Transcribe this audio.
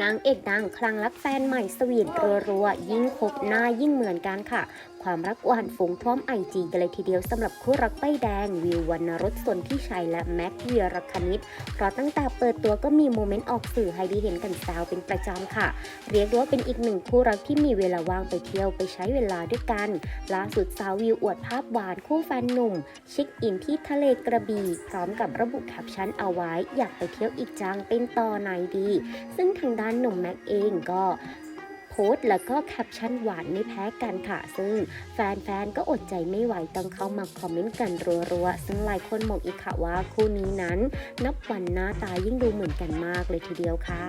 นางเอกดังคลั่งรักแฟนใหม่สวีทรัวๆยิ่งคบหน้ายิ่งเหมือนกันค่ะความรักหวานฟงพร้อมไอจีกันเลยทีเดียวสำหรับคู่รักป้ายแดง วิววรรณรสสนที่ชัยและแม็กเวียรคณิต เพราะตั้งแต่เปิดตัวก็มีโมเมนต์ออกสื่อให้ได้เห็นกันแซวเป็นประจำค่ะ เรียกด้ว่าเป็นอีกหนึ่งคู่รักที่มีเวลาว่างไปเที่ยวไปใช้เวลาด้วยกัน ล่าสุดสาววิวอวดภาพหวานคู่แฟนหนุ่มเช็คอินที่ทะเลกระบี่พร้อมกับระบุแคปชั่นเอาไว้ อยากไปเที่ยวอีกจังเป็นต่อไหนดี ซึ่งทางด้านหนุ่มแม็กเองก็ โพสต์แล้วก็แคปชั่นหวานไม่แพ้กันค่ะ ซึ่งแฟนๆ ก็อดใจไม่ไหวต้องเข้ามาคอมเมนต์กันรัวๆ ซึ่งหลายคนมองอีกค่ะว่าคู่นี้นั้น นับวันหน้าตายิ่งดูเหมือนกันมากเลยทีเดียวค่ะ